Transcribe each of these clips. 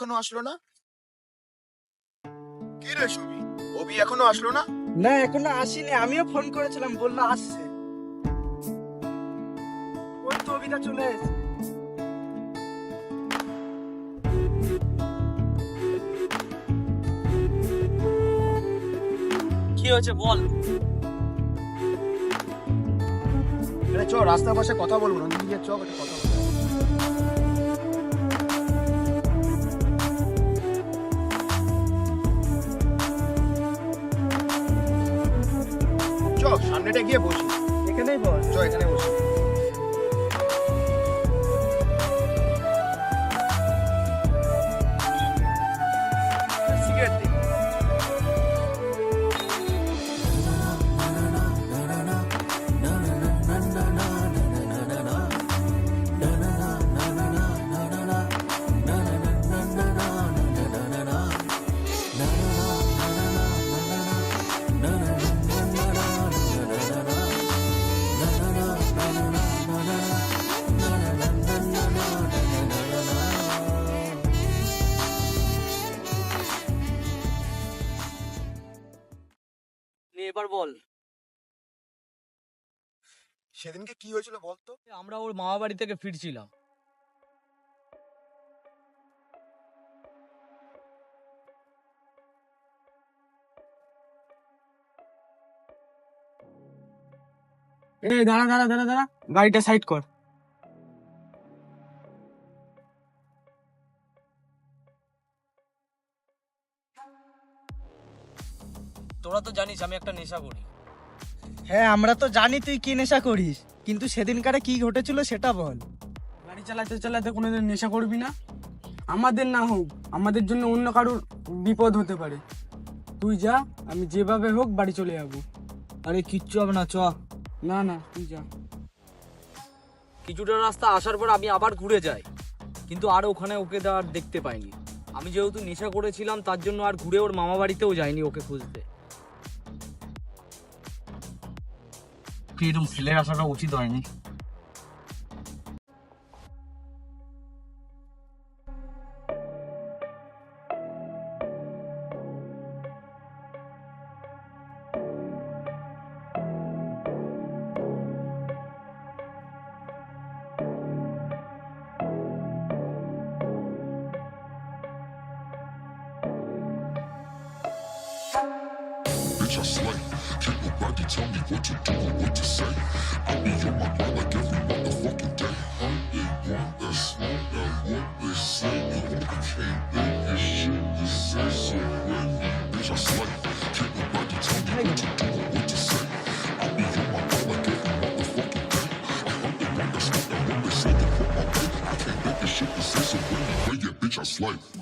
এখনও আসলো না? কি রে সুবি অভি এখনও আসলো না? না এখনও আসেনি। আমিও ফোন করেছিলাম বলল আসছে। ওই তো অবিদা চলে এসেছে। কি হয়েছে বল? চ রাস্তার পাশে কথা বলব না। নিজে চ একটা কথা বলব। সামনেটা গিয়ে বসি। এখানেই বস। চ এখানে বসি। এবার বল। সেদিনকে কি হয়েছিল বলতো আমরা ওর মামা বাড়ি থেকে ফিরছিলাম। এই দাঁড়া দাঁড়া দাঁড়া দাঁড়া গাড়িটা সাইড কর। তোরা তো জানিস আমি একটা নেশা করি। হ্যাঁ আমরা তো জানি তুই কি নেশা করিস কিন্তু সেদিনকারে কি ঘটেছিল সেটা বল। গাড়ি চালাতে চালাতে কোনোদিন নেশা করবি না? আমাদের না হোক আমাদের জন্য অন্য কারোর বিপদ হতে পারে। তুই যা আমি যেভাবে হোক বাড়ি চলে যাব। আরে কিচ্ছু হবে না চ। না না তুই যা। কিছুটা রাস্তা আসার পর আমি আবার ঘুরে যাই কিন্তু আর ওখানে ওকে তো আর দেখতে পাইনি। আমি যেহেতু নেশা করেছিলাম তার জন্য আর ঘুরে ওর মামা বাড়িতেও যাইনি ওকে খুঁজতে। কি এরকম আসাটা উচিত হয়নি I slay. Can't nobody tell me what to do or what to say. I be on my mind like every motherfucking day. They want that smoke, that what they say. I can't make this shit, this say so well. Bitch, I slay. Can't nobody tell me what to do or what to say. I be on my mind like every motherfucking day. I'm the one that smoke, that what they say. Way. I can't make this shit, this say so well. Yeah, bitch, I slay.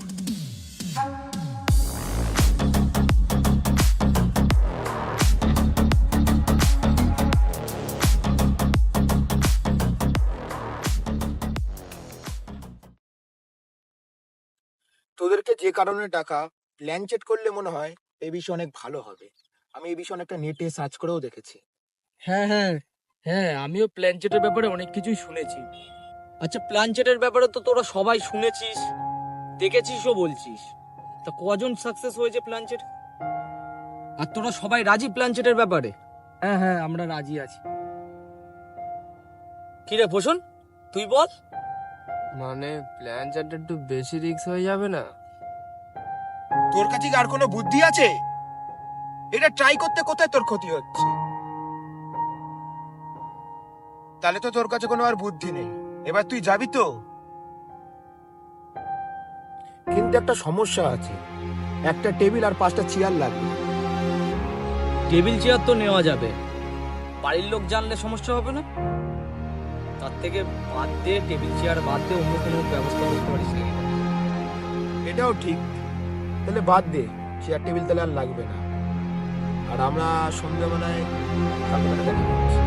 তোদেরকে যে কারণে টাকা plan চেট করলে মনে হয় এই বিষয়ে অনেক ভালো হবে। আমি এই বিষয়ে অনেকটা নেটে সার্চ করেও দেখেছি। হ্যাঁ হ্যাঁ হ্যাঁ আমিও প্ল্যানচেটের ব্যাপারে অনেক কিছুই শুনেছি। আচ্ছা প্ল্যানচেটের ব্যাপারে তো তোরা সবাই শুনেছিস দেখেছিসও বলছিস। তা কজন সাকসেস হয়েছে প্ল্যানচেট আর তোরা সবাই রাজি প্ল্যানচেটের ব্যাপারে? হ্যাঁ হ্যাঁ আমরা রাজি আছি। কি রে ভূষণ তুই বল। মানে প্ল্যান চারটা একটু বেশি রিস্ক হয়ে যাবে না? তোর কাছে কি আর কোনো বুদ্ধি আছে? এটা ট্রাই করতে কোথায় তোর ক্ষতি হচ্ছে? তাহলে তো তোর কাছে কোনো আর বুদ্ধি নেই। এবার তুই যাবি তো? কিন্তু একটা সমস্যা আছে। একটা টেবিল আর পাঁচটা চেয়ার লাগবে। টেবিল চেয়ার তো নেওয়া যাবে। বাড়ির লোক জানলে সমস্যা হবে না? তার থেকে বাদ দিয়ে টেবিল চেয়ার বাদ দিয়ে অন্য কোনো ব্যবস্থা করতে পারিস এটাও ঠিক। তাহলে বাদ দে চেয়ার টেবিল তাহলে আর লাগবে না। আর আমরা সন্ধ্যাবেলায় কালকে দেখা করছি।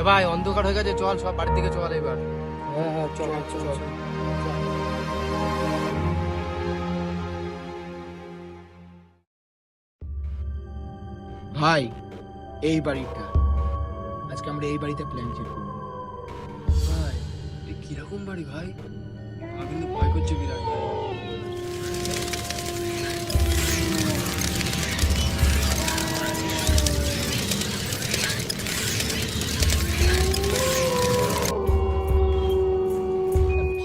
এ ভাই অন্ধকার হয়ে গেছে চল সব বাড়ির দিকে চল এবার। হ্যাঁ হ্যাঁ চল চল চল। ভাই এই বাড়িটা। আজকে আমরা এই বাড়িতে প্ল্যান চেক করব। ভাই এ কীরকম বাড়ি ভাই? আমার কিন্তু ভয় করছে বিরাট ভাই।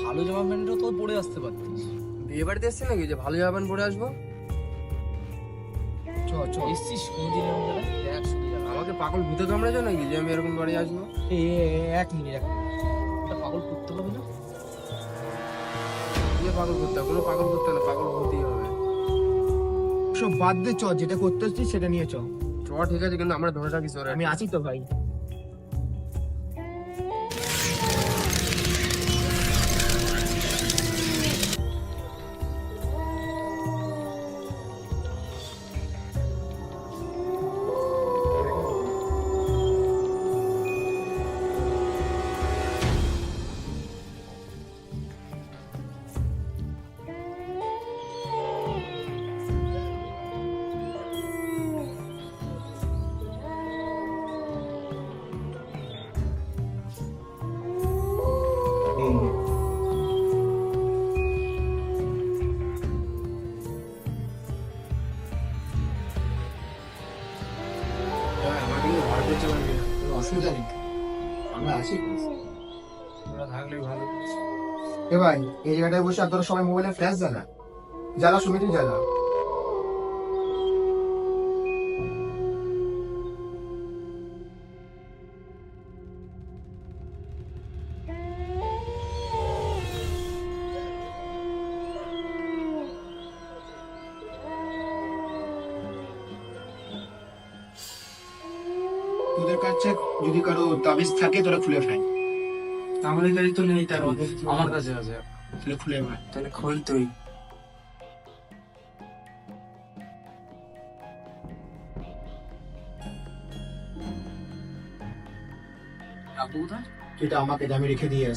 ভালো জামা প্যান্টও তো পরে আসতে পারতিস। বিয়ে বাড়িতে এসছি নাকি? যে ভালো জামা প্যান্ট পরে আসব? চ চ। এসছিস কোনদিন দেখ পাগল ভূতে কামড়েছো নাকি যে আমি এরকম বাড়ি আসব? এ এক মিনিট এক মিনিট। একটা পাগল করতে হবে না? যে পাগল করতে কোনো পাগল করতে না পাগল ভূতই হবে। সব বাদ দে চ যেটা করতে হচ্ছিস সেটা নিয়ে চ। চ ঠিক আছে কিন্তু আমরা ধরে রাখি চ আমি আছি তো ভাই। কিন্তু পারবি? না কোনো অসুবিধা নেই। আমরা আছি। তোরা থাকলে ভালো। এ ভাই এই জায়গাটায় বসে আর তোরা সবাই মোবাইলে ফ্ল্যাশ জ্বালা। জ্বালা সুমিতি জ্বালা। থাকে তোরা খুলে ফেল। আমাদের কাছে তো নেই তার আমার কাছে আছে। তাহলে খুলে ফেল। তাহলে খোল তুই। এটা আমাকে আমি রেখে দিয়ে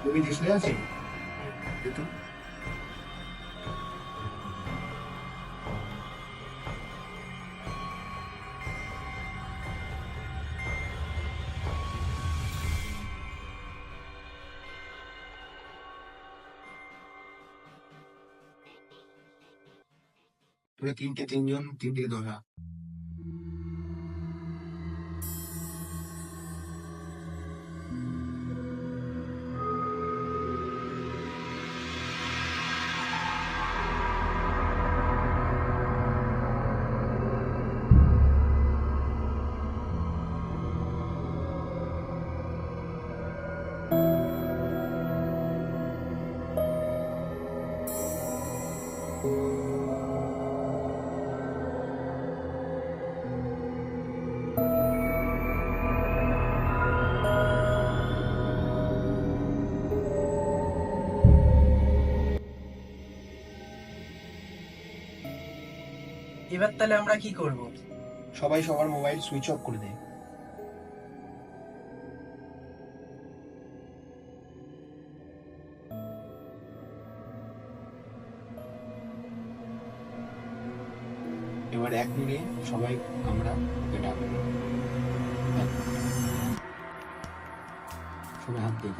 এসেছি তুমি ডিসপ্লে আছে একটু তোরা তিনটে তিনজন তিনটে ধরা এবার তাহলে আমরা কি করব? সবাই সবার মোবাইল সুইচ অফ করে দেয়। এবার এক সবাই আমরা এটা সবাই হাত দিয়ে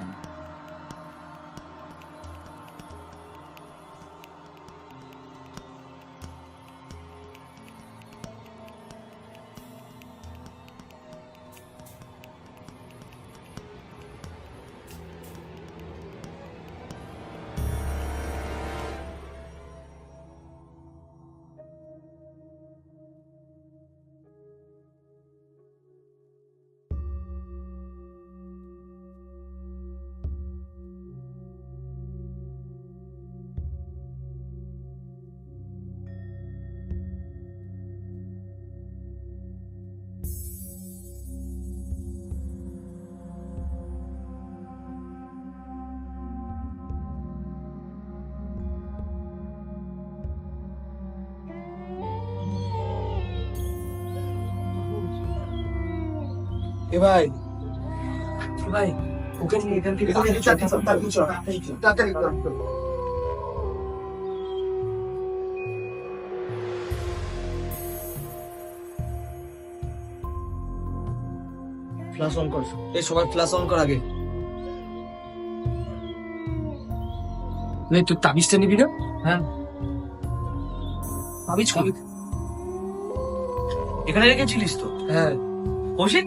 ভাই। ভাই ওকে নিয়ে এখান থেকে তাড়াতাড়ি ফ্ল্যাশ অন কর। এই সবাই ফ্ল্যাশ অন কর আগে। তুই তাবিজটা নিবি না? হ্যাঁ। তাবিজ কবি এখানে রেখেছিলিস তো? হ্যাঁ। কৌশিক?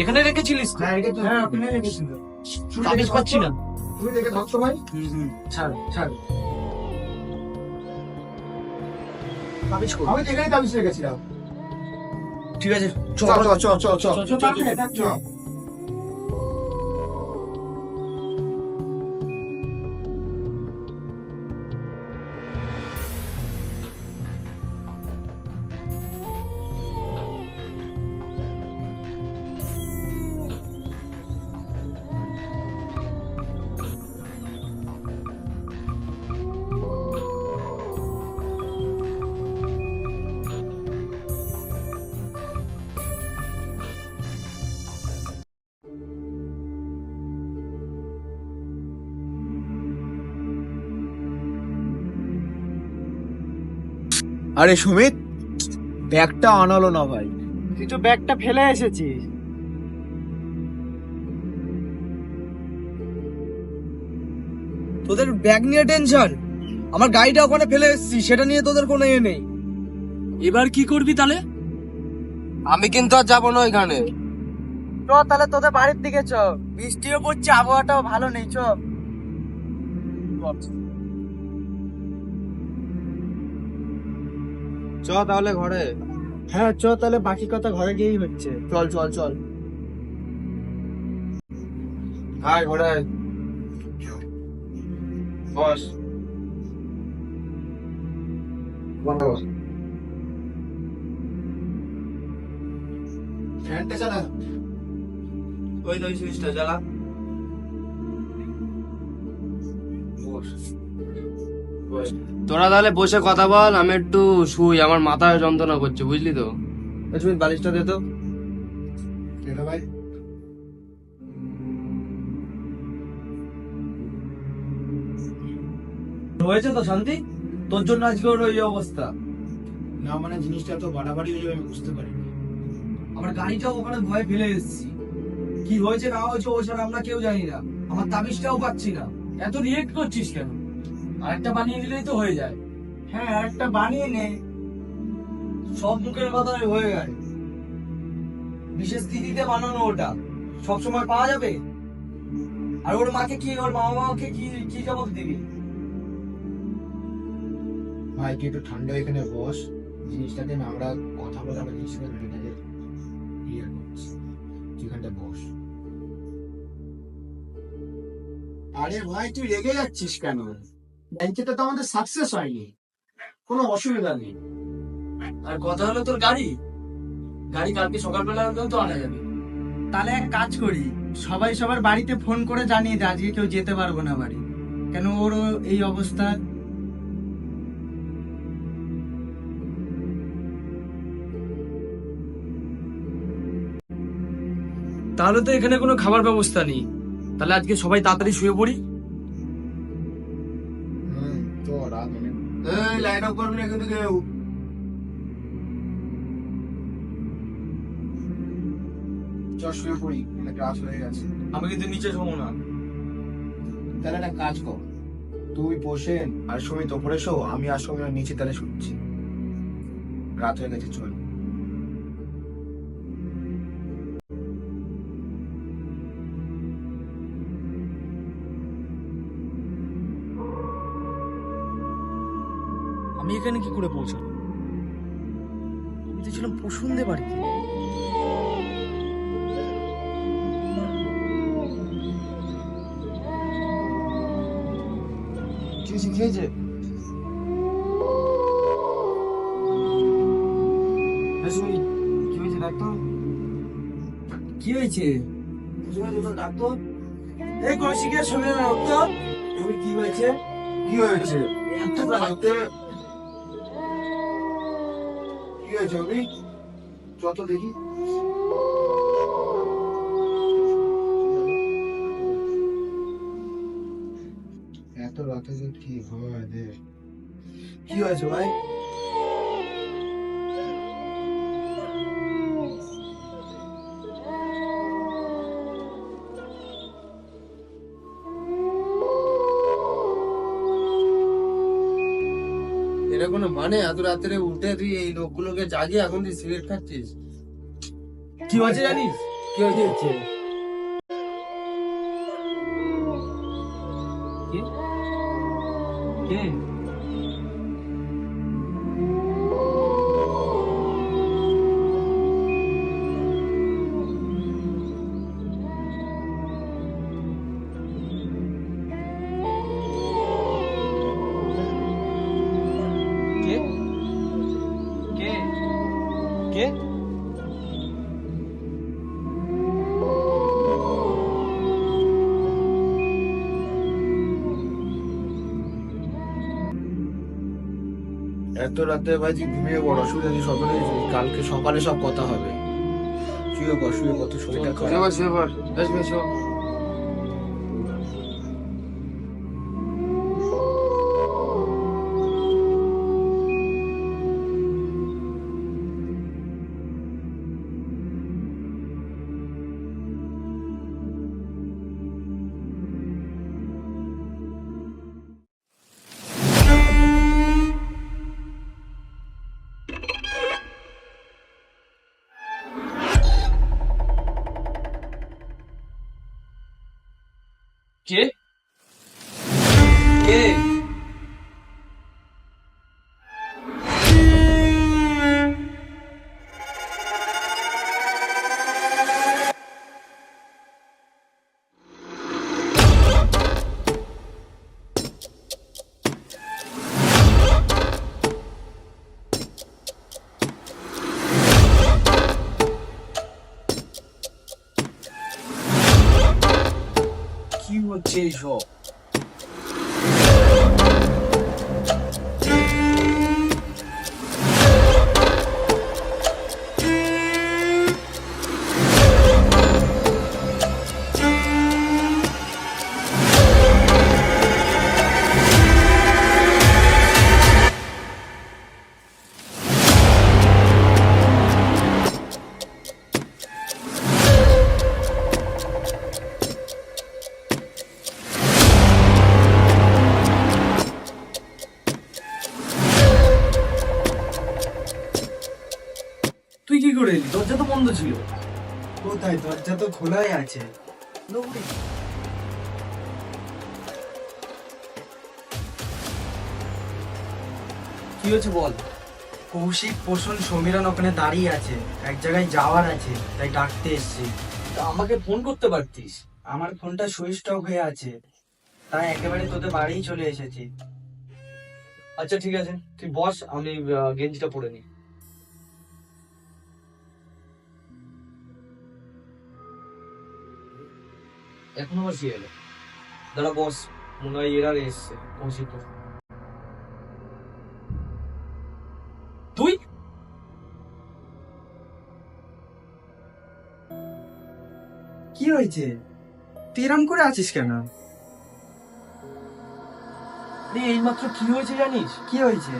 এখানে রেখেছিলিস হ্যাঁ চল চল চল ওখানে রেখেছিল চল পাচ্ছি না তুমি দেখে চল ভাই হুম হুম ছাড় ছাড় চল চল আমি চল চল চল রেখেছিলাম ঠিক আছে চল চল চল চল চল চল, চল, চল, আরে সুমিত ব্যাগটা আনালো না ভাই। তুই তো ব্যাগটা ফেলে এসেছিস। তোদের ব্যাগ নিয়ে টেনশন আমার গাড়িটা ওখানে ফেলে এসেছি সেটা নিয়ে তোদের কোনো ইয়ে নেই। এবার কি করবি তাহলে? আমি কিন্তু আর যাব না ওইখানে। চ তাহলে তোদের বাড়ির দিকে চ। বৃষ্টিও পড়ছে আবহাওয়াটাও ভালো নেই চ। চ তাহলে ঘরে। হ্যাঁ চ তাহলে বাকি কথা ঘরে গিয়েই হচ্ছে। চল চল চল। আয় ঘরে। বস। ফ্যানটা চালা। ওই তো সুইচটা জ্বালা বস বস। তোরা তাহলে বসে কথা বল আমি একটু শুই আমার মাথায় যন্ত্রণা করছে বুঝলি তো? সুমিত বালিশটা দে তো। ভাই। হয়েছে তো শান্তি? তোর জন্য আজকে ওর ওই অবস্থা। না মানে জিনিসটা তো বাড়াবাড়ি হয়ে যাবে আমি বুঝতে পারিনি। আমার গাড়িটা ওখানে ভয় ফেলে এসেছি। কি হয়েছে না হয়েছে ও ছাড়া আমরা কেউ জানি না। আমার তাবিজটাও পাচ্ছি না। এত রিয়েক্ট করছিস কেন? আরেকটা বানিয়ে দিলেই তো হয়ে যায়। হ্যাঁ একটা বানিয়ে নে। সব মুখের মাথায় হয়ে গেল। বিশেষ তিথিতে বানানো ওটা। সব সময় পাওয়া যাবে? আর ওর মাকে কি ওর মা বাবাকে কি কি জবাব দিবি? ভাই তুই একটু ঠান্ডা এখানে বস। জিনিসটাকে না আমরা কথা বলে আমরা জিনিসটাকে মেটাতে ক্লিয়ার করছি। তুই বস। আরে ভাই তুই রেগে যাচ্ছিস কেন? ব্যাংকেটা তো আমাদের সাকসেস হয়নি। কোনো অসুবিধা নেই। আর কথা হলো তোর গাড়ি। গাড়ি কালকে সকালবেলা তো আনা যাবে। তাহলে এক কাজ করি সবাই সবার বাড়িতে ফোন করে জানিয়ে দে আজকে কেউ যেতে পারব না বাড়ি। কেন ওরও এই অবস্থা? তাহলে তো এখানে কোনো খাবার ব্যবস্থা নেই। তাহলে আজকে সবাই তাড়াতাড়ি শুয়ে পড়ি। এই লাইট অফ করবি না কিন্তু কেউ চ শুয়ে পড়ি রাত হয়ে গেছে। আমি কিন্তু নিচে শোবো না। তাহলে একটা কাজ কর তুই বসেন আর সুমিত ওপরে শো আমি আর সুমিত নিচে তাহলে শুনছি রাত হয়ে গেছে চল। করে পৌঁছাবো আমি তো ছিলাম পশুনদের বাড়িতে কি হয়েছে কি হয়েছে হ্যাঁ, সুমিত, কি হয়েছে ডাক্তার কি হয়েছে ডাক্তার এই কৌশিকের শরীরে রক্ত তুমি কি হয়েছে কি হয়েছে রাতে কি হয়েছে যত দেখি। এত রাতে কি হয় দেখ কি হয়েছে ভাই? মানে এত রাত্রে উঠে তুই এই লোকগুলোকে জাগিয়ে এখন তুই সিগারেট খাচ্ছিস? কি হয়েছে জানিস? কি হয়েছে? কে? এত রাতে ভাই তুই ঘুমিয়ে বড় অসুবিধা নেই সকালে কালকে সকালে সব কথা হবে। শুয়ে পড় শুয়ে তোর শরীরটা খারাপ? শুয়ে পড় বেশ বেশ কি দরজা তো বন্ধ ছিল। কোথায়? দরজা তো খোলাই আছে। কি হয়েছে বল? কৌশিক পোষণ সমীরন ওখানে দাঁড়িয়ে আছে। এক জায়গায় যাওয়ার আছে তাই ডাকতে এসছি। তা আমাকে ফোন করতে পারতিস? আমার ফোনটা সুইচ অফ হয়ে আছে। তাই একেবারে তোদের বাড়িই চলে এসেছি। আচ্ছা ঠিক আছে। তুই বস আমি আহ, গেঞ্জিটা পরে নি এখন আবার কি এলো। দাঁড়া বস মনে হয় এরার এসছে। কৌশিক তুই? কি হয়েছে? তুই এরম করে আছিস কেন? এইমাত্র কি হয়েছে জানিস? কি হয়েছে?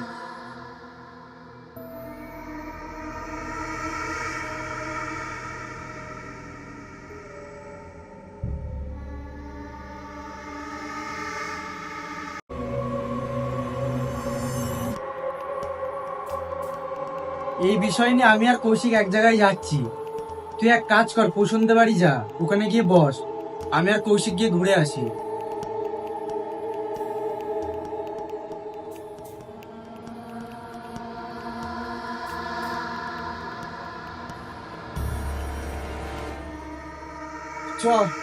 বিষয় নিয়ে আমি আর কৌশিক এক জায়গায় যাচ্ছি। তুই এক কাজ কর পোষণদের বাড়ি যা, ওখানে গিয়ে বস। আমি আর কৌশিক গিয়ে ঘুরে আসি। চল।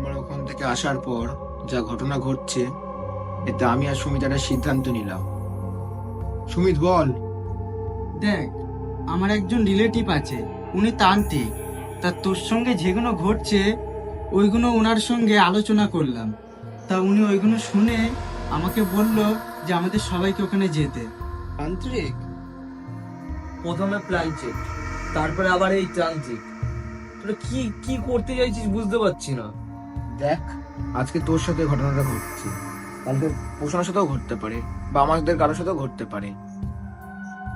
আমরা ওখান থেকে আসার পর যা ঘটনা ঘটছে এতে আমি আর সুমিত একটা সিদ্ধান্ত নিলাম। সুমিত বল। দেখ আমার একজন রিলেটিভ আছে উনি তান্ত্রিক। তা তোর সঙ্গে যেগুলো ঘটছে ওইগুলো ওনার সঙ্গে আলোচনা করলাম। তা উনি ওইগুলো শুনে আমাকে বলল যে আমাদের সবাইকে ওখানে যেতে। তান্ত্রিক? প্রথমে প্ল্যানচেট তারপরে আবার এই তান্ত্রিক। তোরা কি কি করতে চাইছিস বুঝতে পারছি না। দেখ, আজকে তোর সাথে ঘটনাটা ঘটছে। কালকে পোষণের সাথেও ঘটতে পারে, বা আমাদের কারোর সাথেও ঘটতে পারে।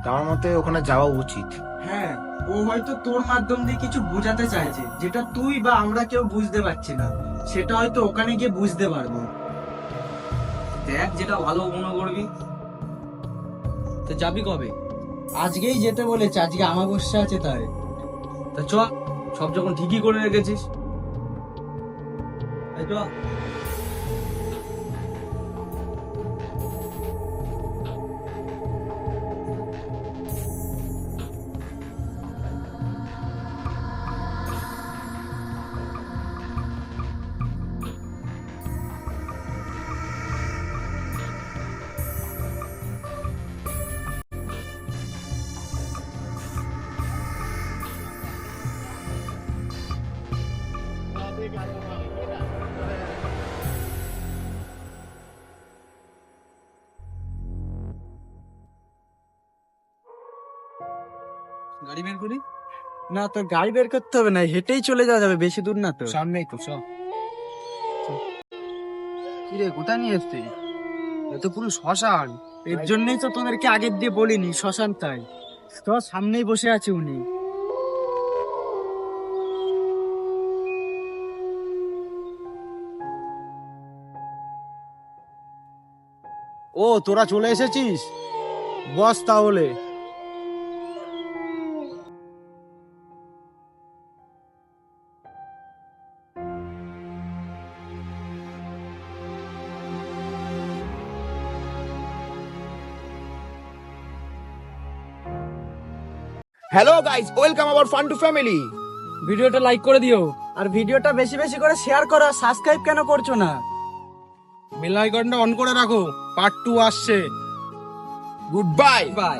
আমার মতে ওখানে যাওয়া উচিত। হ্যাঁ ও হয়তো তোর মাধ্যম দিয়ে কিছু বোঝাতে চাইছে, যেটা তুই বা আমরা কেউ বুঝতে পারছি না। সেটা হয়তো ওখানে গিয়ে বুঝতে পারব। দেখ যেটা ভালো মনে করবি। তো যাবি কবে? আজকেই যেতে বলেছে, আজকে আমাবস্যা আছে তাই। তা চ, সব যখন ঠিকই করে রেখেছিস। এই চ গাড়ি বের করি? না তোর গাড়ি বের করতে হবে না হেঁটেই চলে যাওয়া যাবে বেশি দূর না তো। সামনেই তো সব কি রে কোথায় নিয়ে এসছিস? এ তো পুরো শ্মশান। এর জন্যই তো তোদেরকে আগের দিয়ে বলিনি শ্মশান তাই। তো সামনেই বসে আছে উনি। ও তোরা চলে এসেছিস? বস তাহলে। Hello guys welcome our fun to family ভিডিওটা লাইক করে দিও। আর ভিডিওটা বেশি বেশি করে শেয়ার করো সাবস্ক্রাইব কেন করছ না? বেল আইকনটা অন করে রাখো। পার্ট টু আসছে। Good bye bye